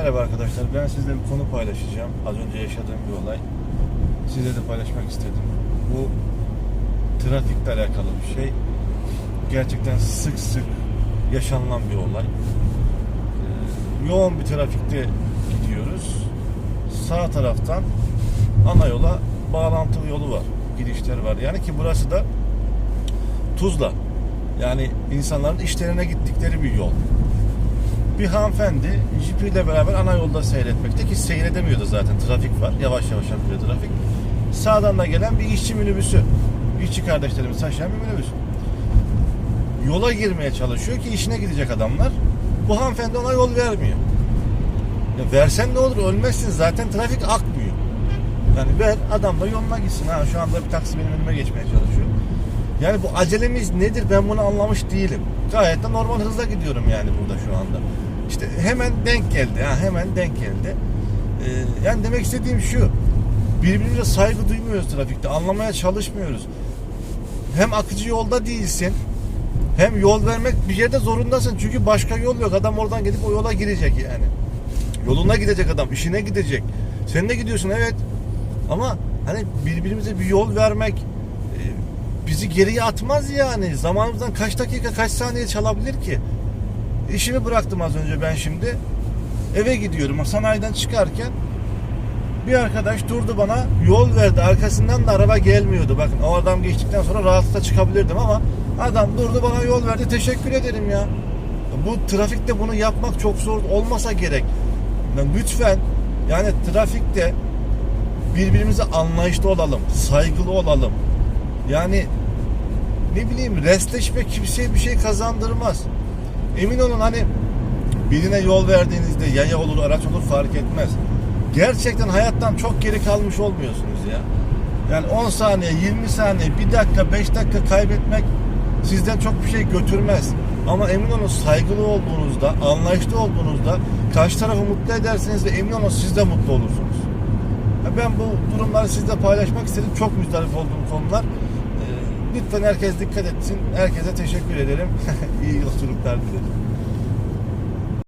Merhaba arkadaşlar. Ben sizle bir konu paylaşacağım. Az önce yaşadığım bir olay. Size de paylaşmak istedim. Bu trafikle alakalı bir şey. Gerçekten sık sık yaşanılan bir olay. Ee, yoğun bir trafikte gidiyoruz. Sağ taraftan ana yola bağlantılı yolu var. Girişler var. Yani ki burası da Tuzla. Yani insanların işlerine gittikleri bir yol bir hanımefendi jipiyle beraber ana yolda seyretmekte ki seyredemiyordu zaten. Trafik var. Yavaş yavaş akıyor trafik. Sağdan da gelen bir işçi minibüsü. İşçi kardeşlerimiz taşıyan bir minibüs. Yola girmeye çalışıyor ki işine gidecek adamlar. Bu hanımefendi ona yol vermiyor. Ya versen ne olur? Ölmezsin. Zaten trafik akmıyor. Yani ver adam da yoluna gitsin. Ha şu anda bir taksi benim önüme geçmeye çalışıyor. Yani bu acelemiz nedir? Ben bunu anlamış değilim. Gayet de normal hızla gidiyorum yani burada şu anda. İşte hemen denk geldi. Ha, hemen denk geldi. Ee, yani demek istediğim şu. Birbirimize saygı duymuyoruz trafikte. Anlamaya çalışmıyoruz. Hem akıcı yolda değilsin. Hem yol vermek bir yerde zorundasın. Çünkü başka yol yok. Adam oradan gidip o yola girecek yani. Yoluna gidecek adam. işine gidecek. Sen de gidiyorsun evet. Ama hani birbirimize bir yol vermek e, bizi geriye atmaz yani. Zamanımızdan kaç dakika kaç saniye çalabilir ki? İşimi bıraktım az önce ben şimdi. Eve gidiyorum. Sanayiden çıkarken bir arkadaş durdu bana yol verdi. Arkasından da araba gelmiyordu. Bakın o adam geçtikten sonra rahatlıkla çıkabilirdim ama adam durdu bana yol verdi. Teşekkür ederim ya. Bu trafikte bunu yapmak çok zor olmasa gerek. Lütfen yani trafikte birbirimize anlayışlı olalım, saygılı olalım. Yani ne bileyim restleşme kimseye bir şey kazandırmaz. Emin olun hani birine yol verdiğinizde yaya olur, araç olur fark etmez. Gerçekten hayattan çok geri kalmış olmuyorsunuz ya. Yani 10 saniye, 20 saniye, 1 dakika, 5 dakika kaybetmek sizden çok bir şey götürmez. Ama emin olun saygılı olduğunuzda, anlayışlı olduğunuzda karşı tarafı mutlu edersiniz ve emin olun siz de mutlu olursunuz. Ben bu durumları sizle paylaşmak istedim. Çok müzdarip olduğum konular. Lütfen herkes dikkat etsin. Herkese teşekkür ederim. İyi yolculuklar dilerim.